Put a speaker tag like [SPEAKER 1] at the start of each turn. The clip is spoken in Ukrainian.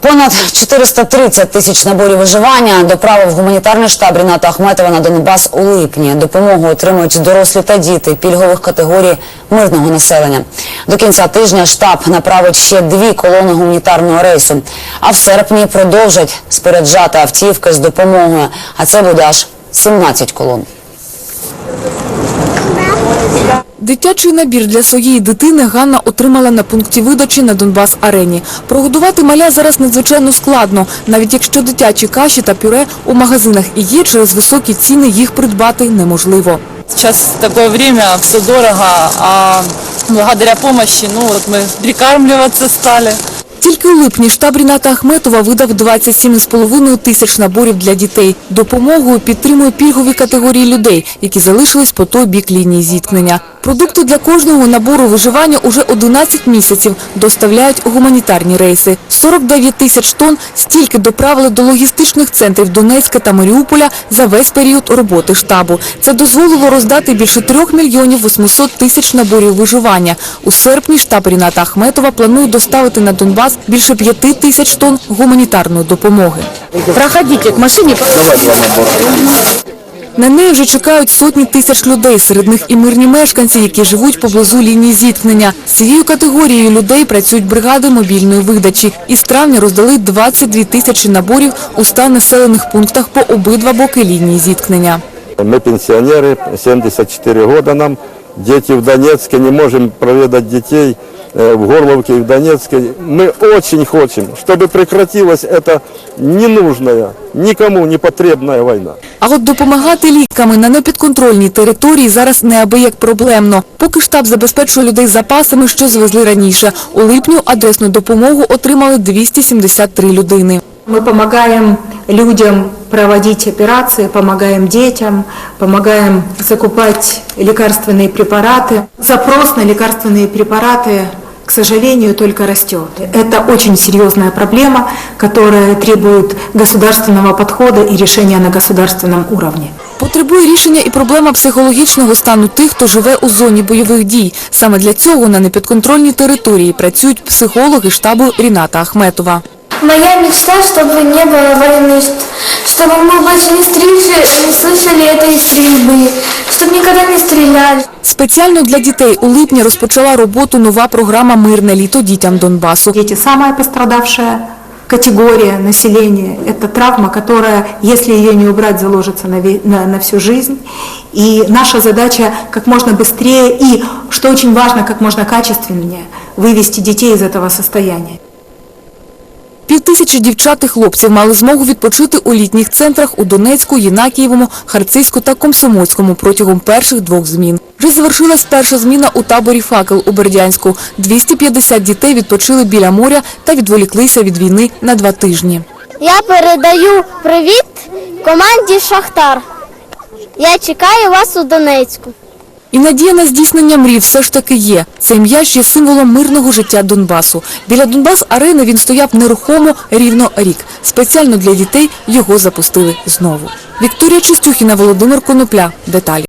[SPEAKER 1] Понад 430 тисяч наборів виживання доправив гуманітарний штаб Ріната Ахметова на Донбас у липні. Допомогу отримують дорослі та діти пільгових категорій мирного населення. До кінця тижня штаб направить ще дві колони гуманітарного рейсу. А в серпні продовжать споряджати автівки з допомогою. А це буде аж 17 колон.
[SPEAKER 2] Дитячий набір для своєї дитини Ганна отримала на пункті видачі на Донбас-арені. Прогодувати маля зараз надзвичайно складно. Навіть якщо дитячі каші та пюре у магазинах і є, через високі ціни їх придбати неможливо.
[SPEAKER 3] Сейчас такое время, все дорого, а благодаря помощи, ну вот мы стали.
[SPEAKER 2] Тільки у липні штаб Ріната Ахметова видав 27,5 тисяч наборів для дітей. Допомогою підтримує пільгові категорії людей, які залишились по той бік лінії зіткнення. Продукти для кожного набору виживання уже 11 місяців доставляють гуманітарні рейси. 49 тисяч тонн стільки доправили до логістичних центрів Донецька та Маріуполя за весь період роботи штабу. Це дозволило роздати більше 3 мільйонів 800 тисяч наборів виживання. У серпні штаб Ріната Ахметова планує доставити на Донбас більше 5 тисяч тонн гуманітарної допомоги. Проходіть к машині. На неї вже чекають сотні тисяч людей, серед них і мирні мешканці, які живуть поблизу лінії зіткнення. З цією категорією людей працюють бригади мобільної видачі. Із травня роздали 22 тисячі наборів у 100 населених пунктах по обидва боки лінії зіткнення.
[SPEAKER 4] Мы пенсионеры, 74 года нам, дети в Донецке, не можем проведать детей э, в Горловке и в Донецке. Мы очень хотим, чтобы прекратилась эта ненужная, никому не потребная война.
[SPEAKER 2] А от допомагати ліками на непідконтрольній території зараз неабияк проблемно. Поки штаб забезпечує людей запасами, що звезли раніше. У липні адресну допомогу отримали 273 людини.
[SPEAKER 5] Мы помогаем людям проводить операции, помогаем детям, помогаем закупать лекарственные препараты. Запрос на лекарственные препараты, к сожалению, только растет. Это очень серьезная проблема, которая требует государственного подхода и решения на государственном уровне.
[SPEAKER 2] Потребує рішення і проблема психологічного стану тих, хто живе у зоні бойових дій. Саме для цього на непідконтрольній території працюють психологи штабу Ріната Ахметова.
[SPEAKER 6] Моя мечта, чтобы не было войны, ш- чтобы мы больше не, стрельши- не слышали этой стрельбы, чтобы никогда не стреляли.
[SPEAKER 2] Спеціально для дітей у липні розпочала роботу нова програма «Мирне літо дітям Донбасу».
[SPEAKER 5] Дети – самая пострадавшая категория населения. Это травма, которая, если ее не убрать, заложится на, ве- на, на всю жизнь. И наша задача как можно быстрее и, что очень важно, как можно качественнее вывести детей из этого состояния.
[SPEAKER 2] Півтисячі дівчат і хлопців мали змогу відпочити у літніх центрах у Донецьку, Єнакієвому, Харцизьку та Комсомольському протягом перших двох змін. Вже завершилась перша зміна у таборі «Факел» у Бердянську. 250 дітей відпочили біля моря та відволіклися від війни на два тижні.
[SPEAKER 6] Я передаю привіт команді Шахтар. Я чекаю вас у Донецьку.
[SPEAKER 2] І надія на здійснення мрій все ж таки є. Цей м'яч є символом мирного життя Донбасу. Біля Донбас-арени він стояв нерухомо рівно рік. Спеціально для дітей його запустили знову. Вікторія Чистюхіна, Володимир Конопля. Деталі.